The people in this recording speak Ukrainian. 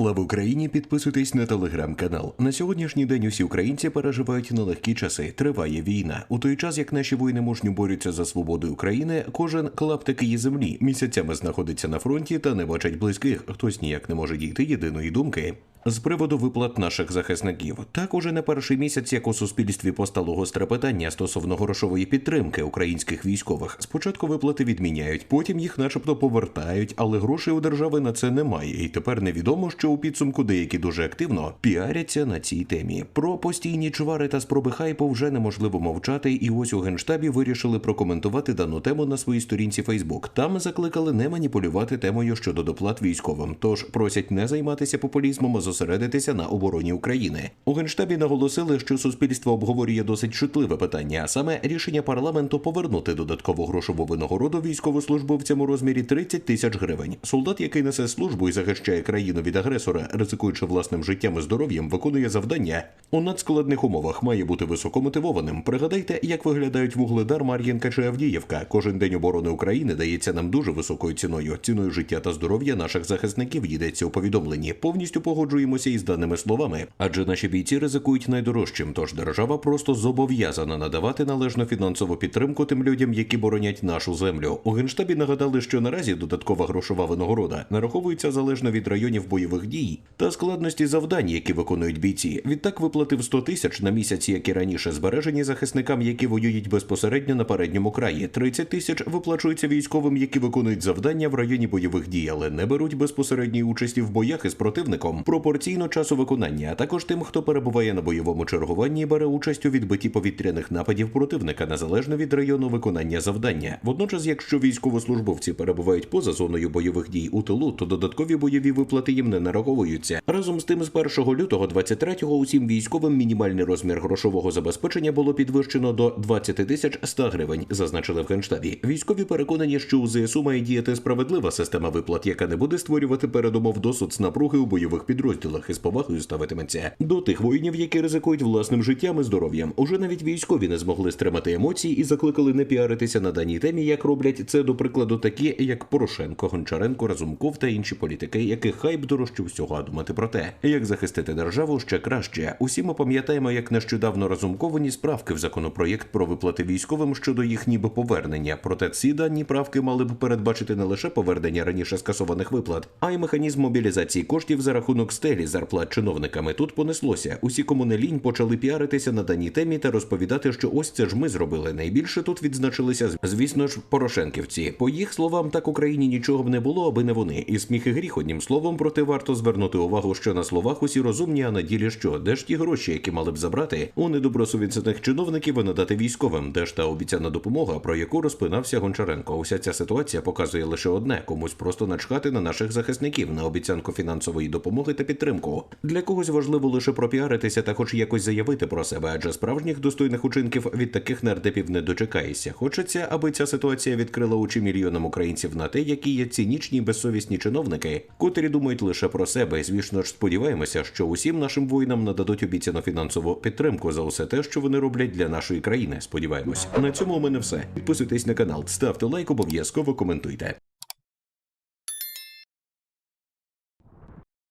Слава Україні! Підписуйтесь на телеграм-канал. На сьогоднішній день усі українці переживають нелегкі часи. Триває війна. У той час, як наші воїни мужньо борються за свободу України, кожен клаптик її землі місяцями знаходиться на фронті та не бачить близьких. Хтось ніяк не може дійти єдиної думки. З приводу виплат наших захисників, так уже не перший місяць, як у суспільстві постало гостре питання стосовно грошової підтримки українських військових. Спочатку виплати відміняють, потім їх, начебто, повертають, але грошей у держави на це немає. І тепер невідомо, що у підсумку деякі дуже активно піаряться на цій темі. Про постійні чвари та спроби хайпу вже неможливо мовчати. І ось у генштабі вирішили прокоментувати дану тему на своїй сторінці Фейсбук. Там закликали не маніпулювати темою щодо доплат військовим. Тож просять не займатися популізмом, зосередитися на обороні України. У генштабі наголосили, що суспільство обговорює досить чутливе питання, а саме рішення парламенту повернути додаткову грошову винагороду військовослужбовцям у розмірі 30 тисяч гривень. Солдат, який несе службу і захищає країну від агресора, ризикуючи власним життям і здоров'ям, виконує завдання у надскладних умовах. Має бути високомотивованим. Пригадайте, як виглядають вугледар Мар'їнка чи Авдіївка. Кожен день оборони України дається нам дуже високою ціною. Ціною життя та здоров'я наших захисників йдеться у повідомленні. Повністю погоджуємося із даними словами, адже наші бійці ризикують найдорожчим. Тож держава просто зобов'язана надавати належну фінансову підтримку тим людям, які боронять нашу землю. У генштабі нагадали, що наразі додаткова грошова винагорода нараховується залежно від районів бойових дій та складності завдань, які виконують бійці. Відтак виплатив 100 тисяч на місяць, як і раніше, збережені захисникам, які воюють безпосередньо на передньому краї. 30 тисяч виплачуються військовим, які виконують завдання в районі бойових дій, але не беруть безпосередньої участі в боях із противником пропорційно часу виконання, а також тим, хто перебуває на бойовому чергуванні бере участь у відбитті повітряних нападів противника незалежно від району виконання завдання. Водночас, якщо військовослужбовці перебувають поза зоною бойових дій у тилу, то додаткові бойові виплати їм не нараховуються. Разом з тим, з 1 лютого 23-го усім військовим мінімальний розмір грошового забезпечення було підвищено до 20 тисяч 100 гривень, зазначили в генштабі. Військові переконані, що у ЗСУ має діяти справедлива система виплат, яка не буде створювати передумов до соцнапруги у бойових підрозділах і з повагою ставитиметься до тих воїнів, які ризикують власним життям і здоров'ям. Уже навіть військові не змогли стримати емоцій і закликали не піаритися на даній темі, як роблять це до прикладу, такі як Порошенко, Гончаренко, Разумков та інші політики, яких хайп дорожче всього думати про те, як захистити державу ще краще. Усі ми пам'ятаємо, як нещодавно разумковані справки в законопроєкт про виплати військовим щодо їх ніби повернення. Проте ці дані правки мали б передбачити не лише повернення раніше скасованих виплат, а й механізм мобілізації коштів за рахунок стелі зарплат чиновниками. Тут понеслося. Усі кому не лінь почали піаритися на даній темі та розповідати, що ось це ж ми зробили. Найбільше тут відзначилися, звісно ж, Порошенківці. По їх словам, так Україні нічого б не було, аби не вони. І сміх і гріх одним словом, проте варто звернути увагу, що на словах усі розумні, а на ділі що? Де ж ті гроші, які мали б забрати у недобросовісних чиновників і надати військовим? Де ж та обіцяна допомога, про яку розпинався Гончаренко? Уся ця ситуація показує лише одне: комусь просто начхати на наших захисників на обіцянку фінансової допомоги та підтримку. Для когось важливо лише пропіаритися та хоч якось заявити про себе, адже справжніх достойних учинків від таких нардепів не дочекаєшся. Хочеться, аби ця ситуація відкрила очі мільйонам українців на те, які є цинічні і безсовісні чиновники, котрі думають лише про себе. Звісно ж, сподіваємося, що усім нашим воїнам нададуть обіцяну фінансову підтримку за усе те, що вони роблять для нашої країни. Сподіваємось. На цьому у мене все. Підписуйтесь на канал, ставте лайк, обов'язково коментуйте.